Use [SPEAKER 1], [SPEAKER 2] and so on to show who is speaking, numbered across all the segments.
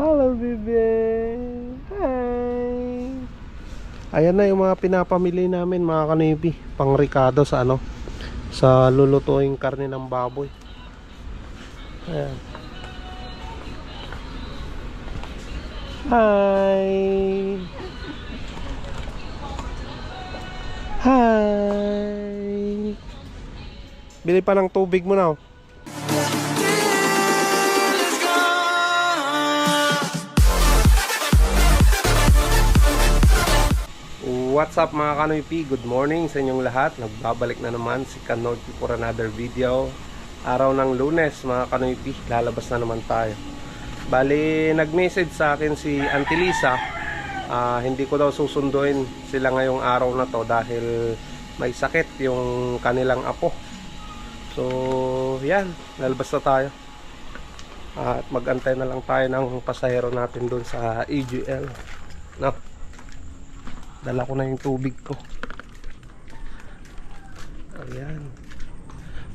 [SPEAKER 1] Hello, baby. Hi. Ayan na yung mga pinapamili namin mga kanibi. Pang Ricardo sa ano? Sa lulutuing karne ng baboy. Ayan. Hi. Hi. Bili pa ng tubig mo na. oh. What's up mga Kanoypi? Good morning sa inyong lahat. Nagbabalik na naman si Kanoypi for another video. Araw ng lunes mga Kanoypi. Lalabas na naman tayo. Bali, nag-message sa akin si Auntie Lisa. Ah, hindi ko daw susunduin sila ngayong araw na to dahil may sakit yung kanilang apo. So, yan. Lalabas na tayo. At magantay na lang tayo ng pasahero natin doon sa EGL. No? Dala ko na yung tubig ko. Ayan.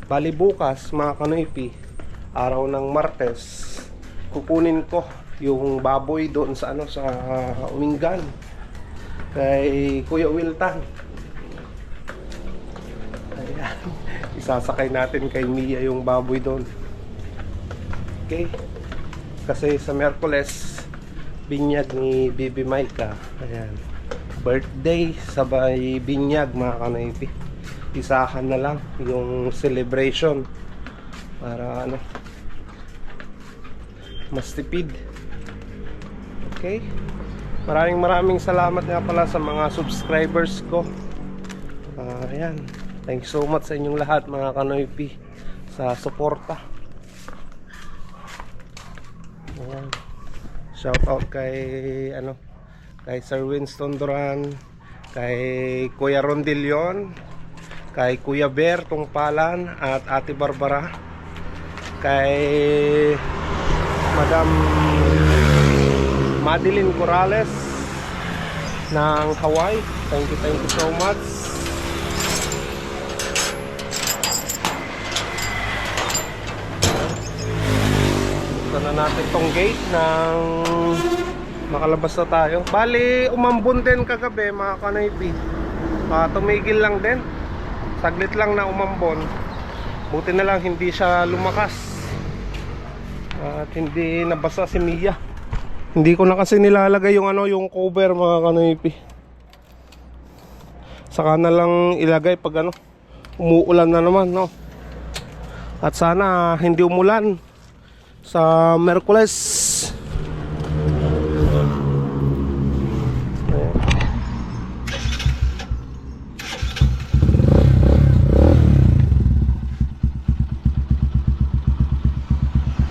[SPEAKER 1] Bali bukas, mga kanoypi, araw ng Martes, kukunin ko yung baboy doon sa ano sa Umingan kay Kuya Wiltan. Ayan. Isasakay natin kay Mia yung baboy doon. Okay? Kasi sa Merkules, binyag ni Bibi Maika. Ayan birthday sabay binyag mga kanaypi. Isahan na lang yung celebration para ano mas tipid okay? Maraming maraming salamat nga pala sa mga subscribers ko. Ah, ayan. Thank you so much sa inyong lahat mga kanoypi sa suporta. Ayan. Shout out kay ano kay Sir Winston Duran, kay Kuya Rondilyon, kay Kuya Bear Tungpalan at Ate Barbara, kay Madam Madeline Corrales ng Hawaii. Thank you, thank you so much. Na natin tong gate ng makalabas na tayo. Bali, umambon din kagabi mga kanaypi. Ah, tumigil lang din. Saglit lang na umambon. Buti na lang hindi siya lumakas. At hindi nabasa si Mia. Hindi ko na kasi nilalagay yung ano, yung cover mga kanaypi. Saka na lang ilagay pag ano, umuulan na naman, no. At sana hindi umulan sa Merkules.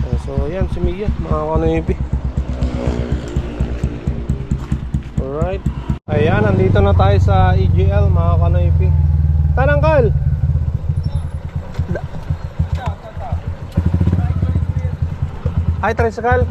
[SPEAKER 1] Oh, So ayan kanoypi. Alright. Ayan, nandito na tayo sa EGL mga kanoypi. Tanangkal! Ay, tricycle.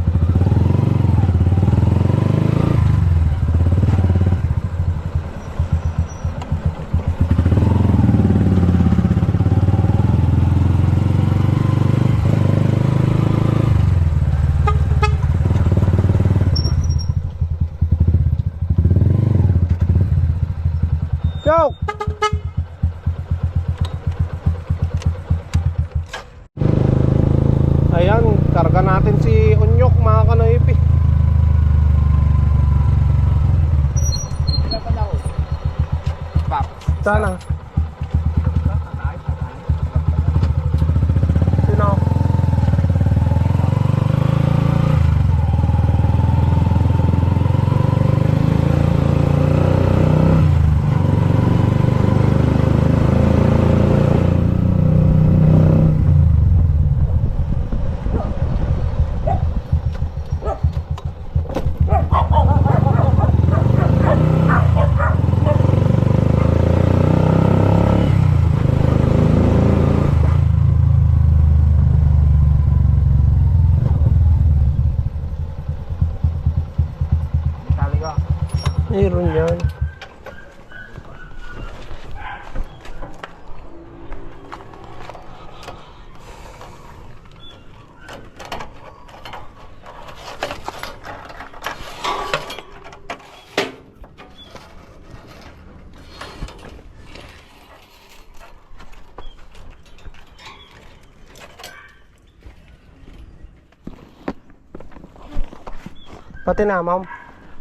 [SPEAKER 1] Pati na, ma'am.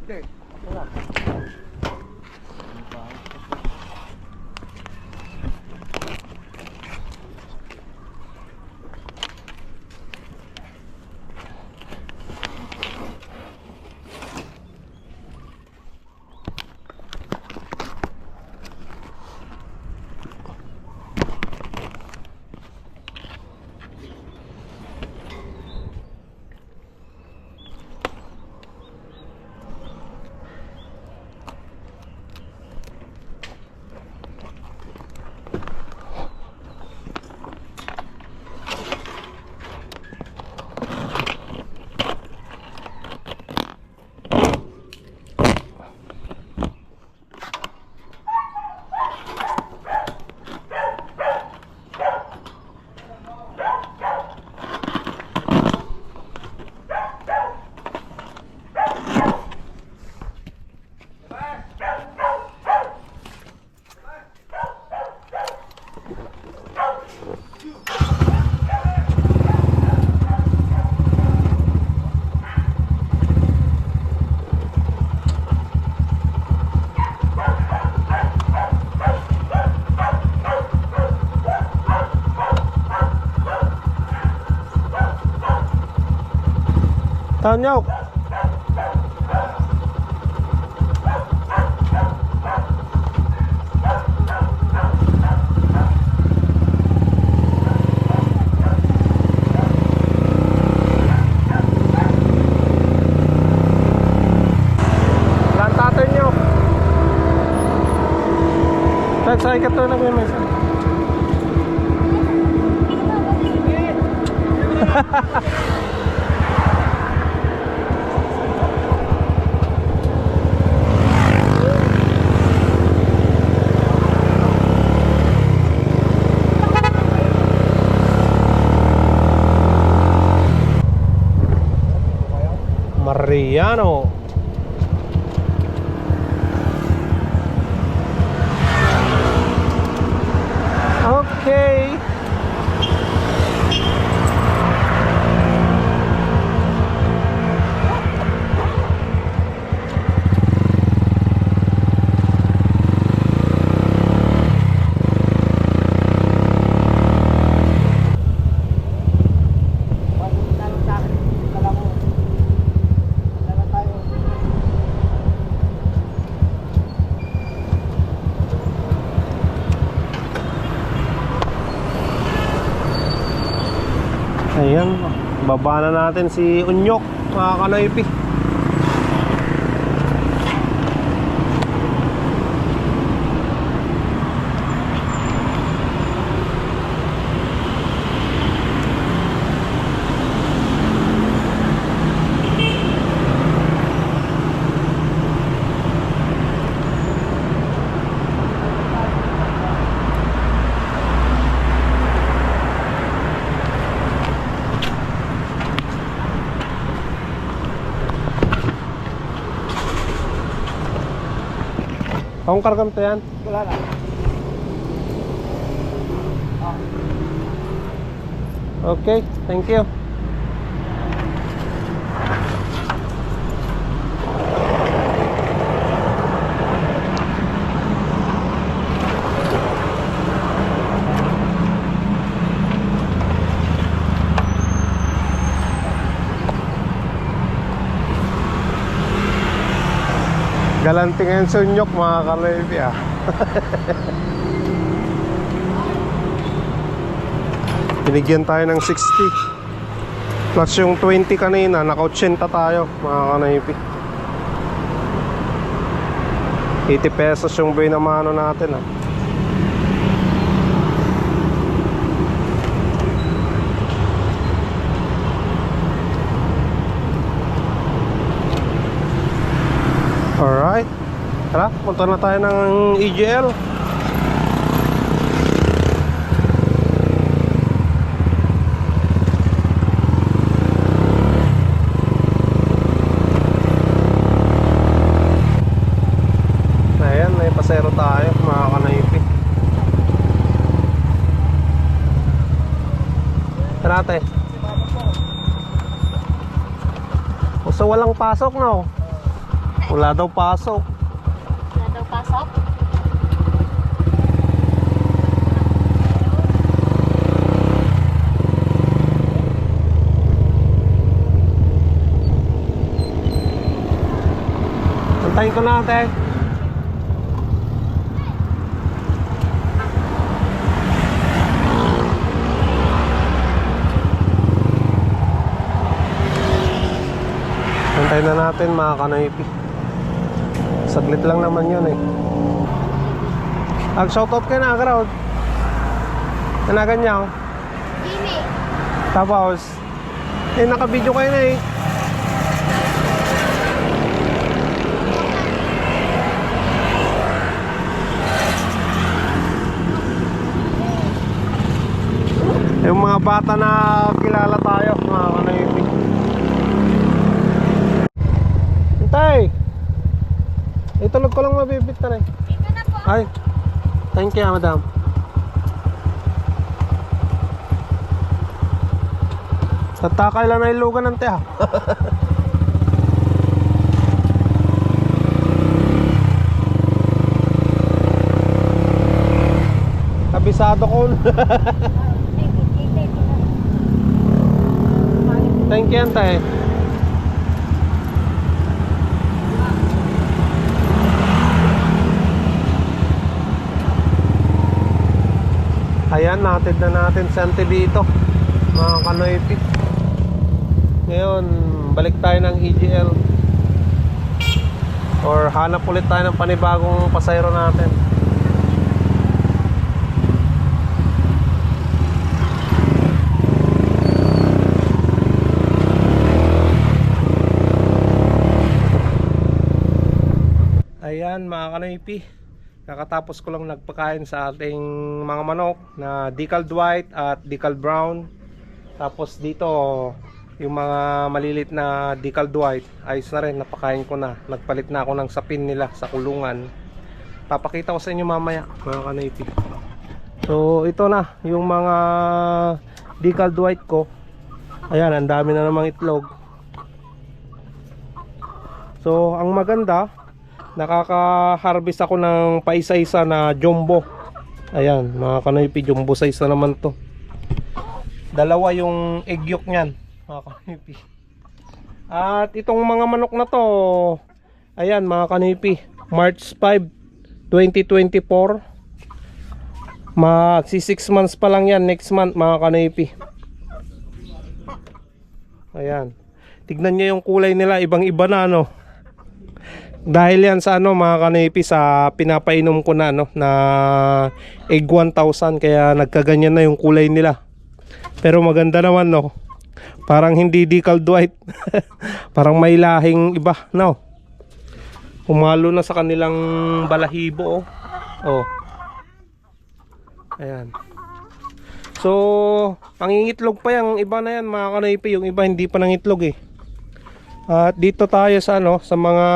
[SPEAKER 2] Hindi.
[SPEAKER 1] 他尿。piano baba na natin si Unyok, mga kanoypi. Akong kargam to yan.
[SPEAKER 2] Wala na.
[SPEAKER 1] Okay, thank you. Galanting ngayon sa unyok mga kalebi ah. Binigyan tayo ng 60 Plus yung 20 kanina Naka 80 tayo mga kanaypi 80 pesos yung buhay na mano natin ah. Alright Tara, punta na tayo ng EGL Ayan, may pasero tayo Uso Kaso walang pasok no. Wala daw pasok.
[SPEAKER 2] Daw pasok.
[SPEAKER 1] Antayin ko na ate. Antayin na natin mga kanoypi. Saglit lang naman yun eh. Ag shoutout kayo na crowd. Tanagan niya oh.
[SPEAKER 2] Kimi.
[SPEAKER 1] Tapos, eh naka-video kayo na eh. Yung mga bata na kilala tayo, mga kanayipi. Hintay! Itulog ko lang mabibit na rin.
[SPEAKER 2] Dito na po.
[SPEAKER 1] Ay, thank you, madam. Tatakay lang na ilugan ng tiya. Kabisado ko. Thank you, antay. Ayan, natin na natin dito. Mga kanoypi. Ngayon, balik tayo ng EGL. Or hanap ulit tayo ng panibagong pasayro natin. Ayan mga kanoypi. Kakatapos ko lang nagpakain sa ating mga manok na decal white at decal brown. Tapos dito yung mga malilit na decal white ayos na rin napakain ko na. Nagpalit na ako ng sapin nila sa kulungan. Papakita ko sa inyo mamaya mga kanoypi. So ito na yung mga decal white ko. Ayan ang dami na namang itlog. So ang maganda nakaka-harvest ako ng paisa-isa na jumbo. Ayan, mga kanoypi, jumbo size na naman to. Dalawa yung egg yolk niyan, mga kanoypi. At itong mga manok na to, ayan mga kanoypi, March 5, 2024. Magsi 6 months pa lang yan next month mga kanoypi. Ayan. Tignan nyo yung kulay nila, ibang iba na ano. Dahil yan sa ano mga kanipi sa pinapainom ko na no na egg 1000 kaya nagkaganyan na yung kulay nila. Pero maganda naman no. Parang hindi decal white. Parang may lahing iba no. Umalo na sa kanilang balahibo oh. Oh. Ayan. So, pangingitlog pa yung iba na yan mga kanipi, yung iba hindi pa nangitlog eh. At dito tayo sa ano, sa mga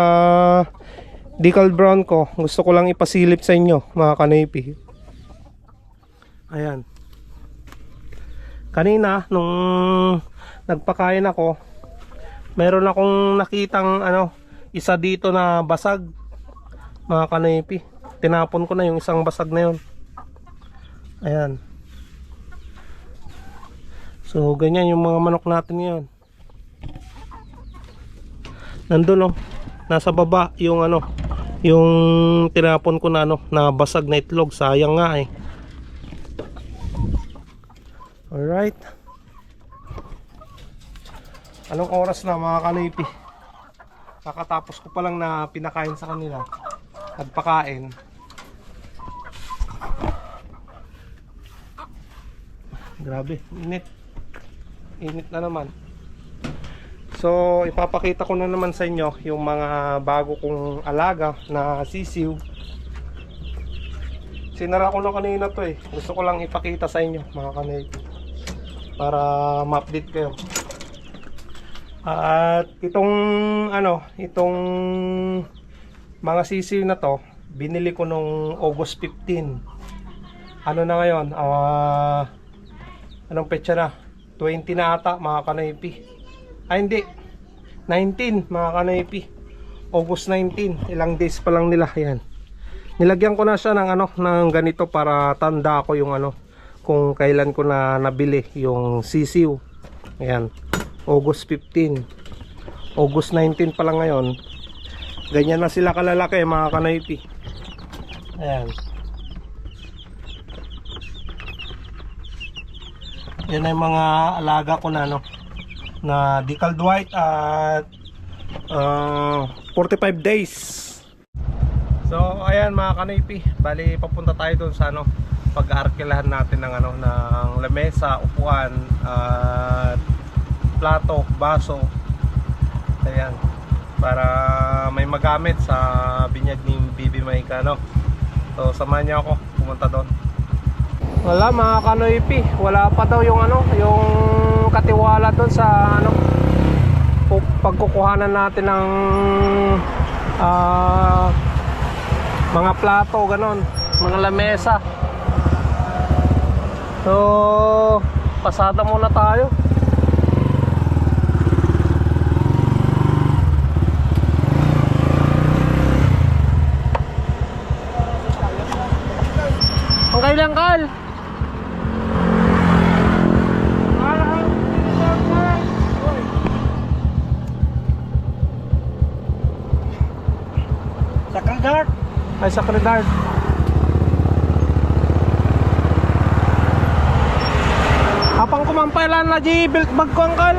[SPEAKER 1] decal brown ko. Gusto ko lang ipasilip sa inyo, mga kanipi. Ayan. Kanina nung nagpakain ako, meron akong nakitang ano, isa dito na basag. Mga kanipi. Tinapon ko na yung isang basag na yun. Ayan. So, ganyan yung mga manok natin ngayon nandun oh. Nasa baba yung ano yung tinapon ko na ano na basag na itlog. Sayang nga eh. Alright. Anong oras na mga kanipi? Kakatapos ko pa lang na pinakain sa kanila. Nagpakain grabe init. Init na naman So, ipapakita ko na naman sa inyo yung mga bago kong alaga na sisiw. Sinara ko na kanina to eh. Gusto ko lang ipakita sa inyo mga kanay. Para ma-update kayo. At itong ano, itong mga sisiw na to, binili ko nung August 15. Ano na ngayon? Ah, anong petsa na? 20 na ata mga kanaypi. Ay hindi. 19 mga kanoypi. August 19. Ilang days pa lang nila. Yan. Nilagyan ko na siya ng ano ng ganito para tanda ko yung ano kung kailan ko na nabili yung sisiw. Ayan. August 15. August 19 pa lang ngayon. Ganyan na sila kalalaki mga kanoypi. Ayan. Yan ay mga alaga ko na no na decaled white at uh, 45 days. So ayan mga kanipi, bali papunta tayo doon sa ano pag-aarkilahan natin ng ano ng lamesa, upuan at plato, baso. Ayan. Para may magamit sa binyag ni Bibi Maika no. So samahan niyo ako pumunta doon. Wala mga kanoypi, wala pa daw yung ano, yung katiwala doon sa ano pagkukuhanan natin ng ah, mga plato ganon, mga lamesa. So, pasada muna tayo. Ang kailang kal. Ay, sa Credard. Apang kumampailan na di belt bag ko angkal.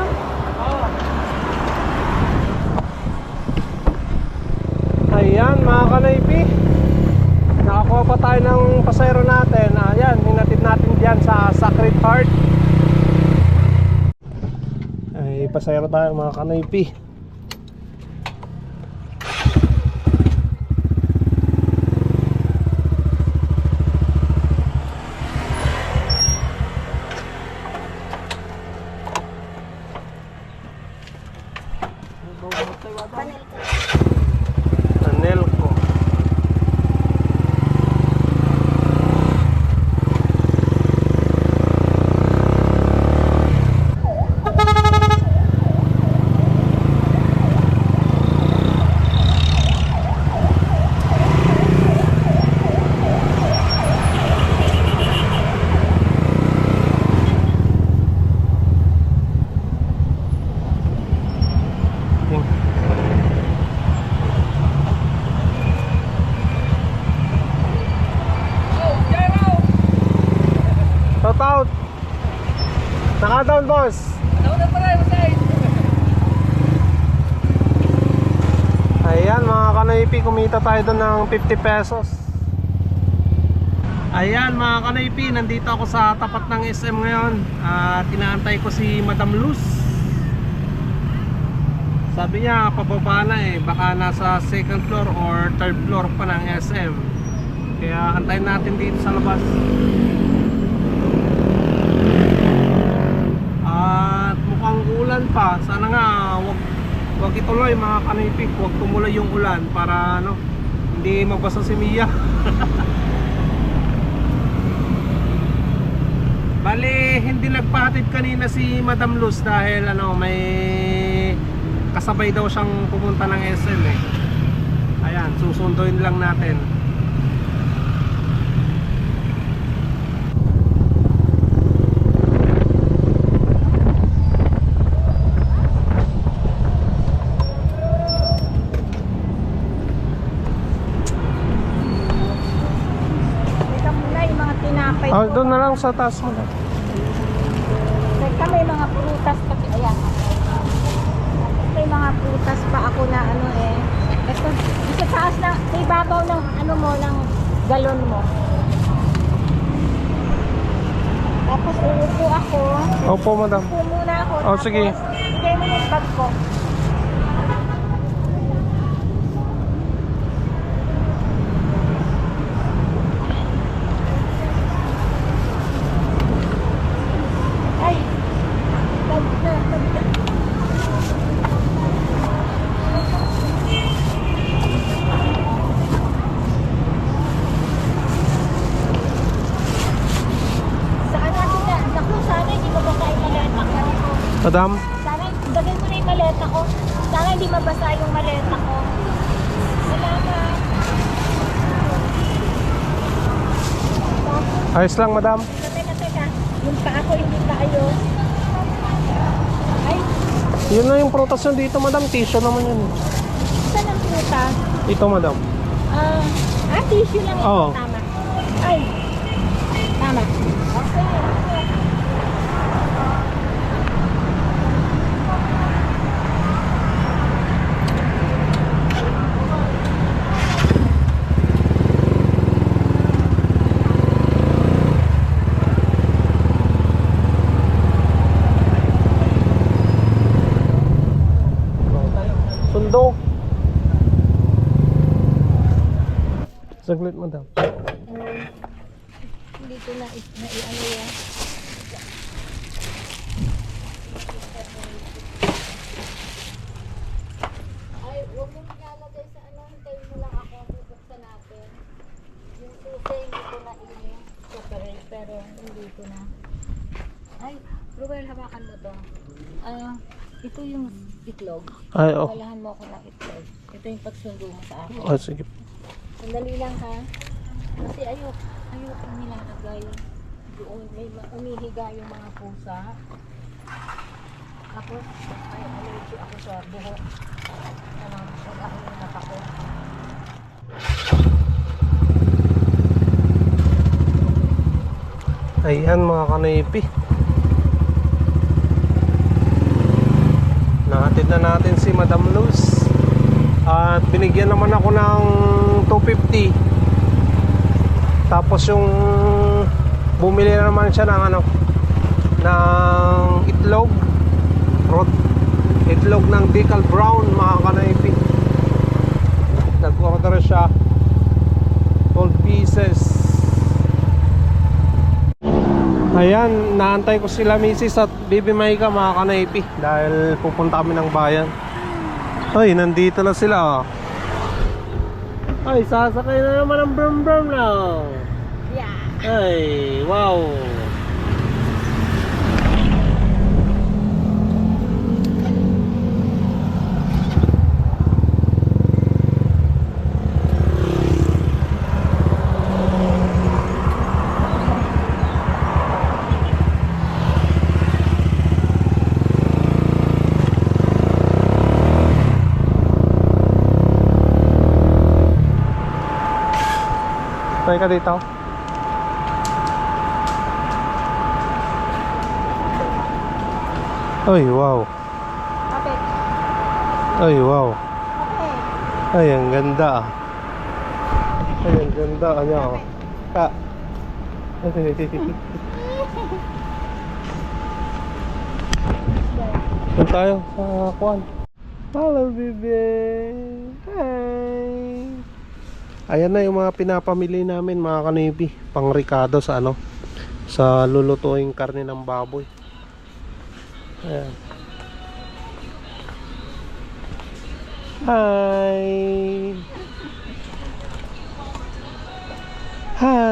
[SPEAKER 1] Ayan mga kanaypi. Nakakuha pa tayo ng pasayro natin. Ayan, hinatid natin diyan sa Sacred Heart. Ay, pasayro tayo mga kanaypi. Anelco. Shout out. Naka-down boss. Ayan mga kanaypi, kumita tayo doon ng 50 pesos. Ayan mga kanaypi, nandito ako sa tapat ng SM ngayon. At inaantay ko si Madam Luz. Sabi niya, pababa na eh. Baka nasa second floor or third floor pa ng SM. Kaya antayin natin dito sa labas. At mukhang ulan pa. Sana nga wag wag ituloy mga kanipik, wag tumuloy yung ulan para ano, hindi mabasa si Mia. Bali, hindi nagpahatid kanina si Madam Luz dahil ano, may kasabay daw siyang pumunta ng SM eh. Ayan, susunduin lang natin.
[SPEAKER 2] Teka muna yung mga tinapay
[SPEAKER 1] Ah,
[SPEAKER 2] ko.
[SPEAKER 1] doon na lang sa taas mo.
[SPEAKER 2] Teka, may mga prutas pa. Ayan. May mga prutas pa ako na ano eh. Ito, sa taas na, sa ibabaw ng ano mo, ng galon mo. Tapos uupo ako.
[SPEAKER 1] Opo, madam.
[SPEAKER 2] Upo muna ako.
[SPEAKER 1] Oh,
[SPEAKER 2] tapos,
[SPEAKER 1] sige.
[SPEAKER 2] Bigay mo yung bag ko. Ay! Bag na, bag na. Saan natin na? Naku, sana hindi ko ba kayo maleta ko.
[SPEAKER 1] Madam,
[SPEAKER 2] Sana, bagay mo na yung maleta ko. Sana hindi mabasa yung maleta ko. Salamat.
[SPEAKER 1] Ayos lang, madam.
[SPEAKER 2] Teka, teka. Yung pa ako hindi tayo. Ay,
[SPEAKER 1] Yun na yung prutas nyo dito, madam. Tissue naman yun.
[SPEAKER 2] saan ang prutas?
[SPEAKER 1] Ito, madam.
[SPEAKER 2] Ah, ah, tissue lang ito.
[SPEAKER 1] Oo.
[SPEAKER 2] Tama. Ay. Tama. Okay.
[SPEAKER 1] Saglit, madam.
[SPEAKER 2] Hindi ko na, na ano yan. Ay, huwag mo nilalagay sa ano, hintayin mo lang ako, bubuksan natin. Yung hindi ko na i-separate, pero hindi ko na. Ay, Ruel, hawakan mo to. Ah, ito yung itlog.
[SPEAKER 1] Ay, oh.
[SPEAKER 2] Walahan mo ako ng itlog. Ito yung pagsundo mo sa akin.
[SPEAKER 1] Oh, sige.
[SPEAKER 2] Sandali lang ha. Kasi ayok, ayok ang nilalagay. Doon may ma- umihiga yung mga pusa. Tapos, ay allergy ako sa buhok. Ano, pag ako yung napako.
[SPEAKER 1] Ayan mga kanipi. Nahatid na natin si Madam Luz. At binigyan naman ako ng 250. Tapos yung bumili na naman siya ng ano ng itlog. Rod, itlog ng decal brown mga kanipi. Nag-order siya 12 pieces. Ayan, naantay ko sila misis at Bibi Maika mga kanaypi dahil pupunta kami ng bayan. Ay, nandito na sila. oh. Ay, sasakay na naman ang brum brum na.
[SPEAKER 2] Yeah.
[SPEAKER 1] Ay, wow. Tayo ka dito. Ay, wow.
[SPEAKER 2] Kapit.
[SPEAKER 1] Ay, wow.
[SPEAKER 2] Kapit.
[SPEAKER 1] Ay, ang ganda ah. Ay, ang ganda. Ano? Ka. Doon tayo sa Kwan. Hello, baby. Ayan na yung mga pinapamili namin mga kanibi. Pang Ricardo sa ano? Sa lulutuing karne ng baboy. Ayan. Hi. Hi.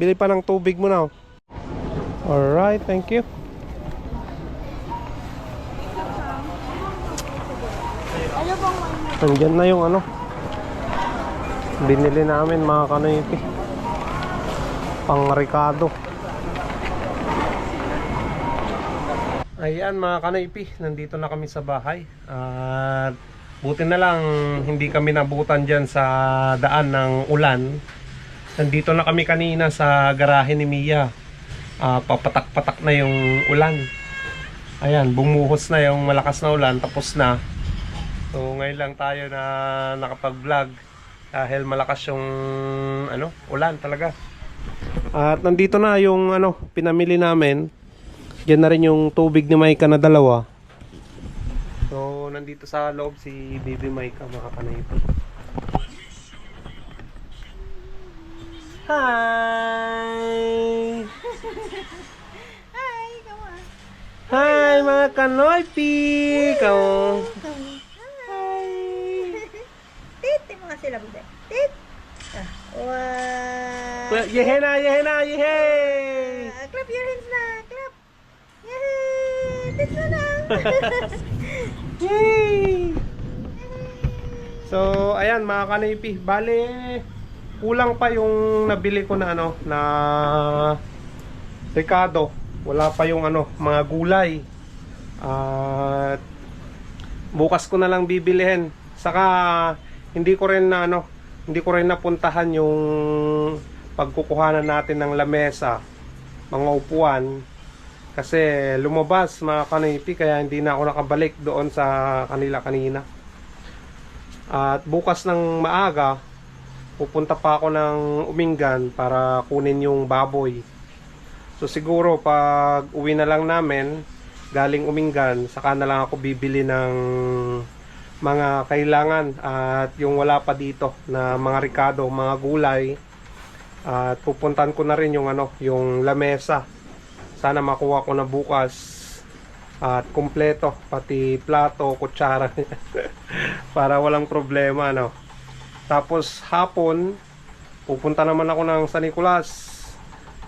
[SPEAKER 1] Bili pa ng tubig mo na. oh. Alright, thank you.
[SPEAKER 2] Ano bang
[SPEAKER 1] Nandyan na yung ano. Binili namin mga kanipi. Pang Ricardo. Ayan mga kanaypi, nandito na kami sa bahay. At buti na lang hindi kami nabutan dyan sa daan ng ulan. Nandito na kami kanina sa garahe ni Mia. Ah, papatak-patak na yung ulan. Ayan, bumuhos na yung malakas na ulan, tapos na. So ngayon lang tayo na nakapag-vlog dahil malakas yung ano, ulan talaga. At nandito na yung ano, pinamili namin. Diyan na rin yung tubig ni Maika na dalawa. So, nandito sa loob si Baby Maika mga kanaypo. Hi!
[SPEAKER 2] Hi, on.
[SPEAKER 1] Hi mga kanoypi! Ikaw.
[SPEAKER 2] Hi. Tit, tit mo nga sila, bude. Tit. Wow.
[SPEAKER 1] Yehe na, yehe na, yehe!
[SPEAKER 2] Ah, clap your hands na, clap. Yay! Lapit na.
[SPEAKER 1] Yay! So, ayan mga kanipi, bale kulang pa yung nabili ko na ano na Ricardo. Wala pa yung ano, mga gulay. At bukas ko na lang bibilihin. Saka hindi ko rin na ano, hindi ko rin napuntahan yung pagkukuhanan natin ng lamesa, mga upuan kasi lumabas mga kanipi kaya hindi na ako nakabalik doon sa kanila kanina. At bukas ng maaga, pupunta pa ako ng Umingan para kunin yung baboy. So siguro pag uwi na lang namin, galing Umingan, saka na lang ako bibili ng mga kailangan at yung wala pa dito na mga ricado, mga gulay. At pupuntan ko na rin yung ano, yung lamesa. Sana makuha ko na bukas at kumpleto pati plato, kutsara para walang problema no. Tapos hapon pupunta naman ako ng San Nicolas.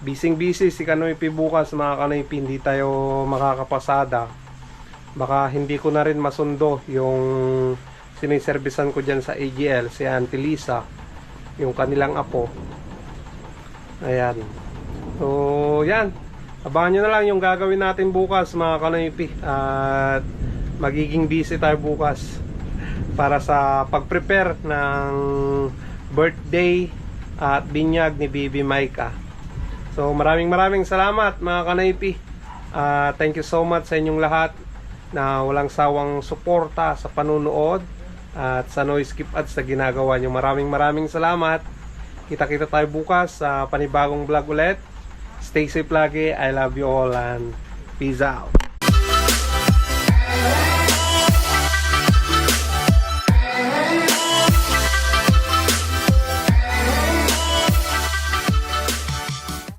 [SPEAKER 1] Bising busy si Kanoypi bukas mga Kanoypi hindi tayo makakapasada. Baka hindi ko na rin masundo yung siniservisan ko dyan sa AGL si Auntie Lisa yung kanilang apo. Ayan. So, yan. Abangan nyo na lang yung gagawin natin bukas mga kanoypi. At magiging busy tayo bukas para sa pag-prepare ng birthday at binyag ni Bibi Maika. So maraming maraming salamat mga kanoypi. Ah, thank you so much sa inyong lahat na walang sawang suporta sa panunood at sa noise skip ads na ginagawa nyo. Maraming maraming salamat. Kita-kita tayo bukas sa panibagong vlog ulit. Stay safe lagi. I love you all and peace out.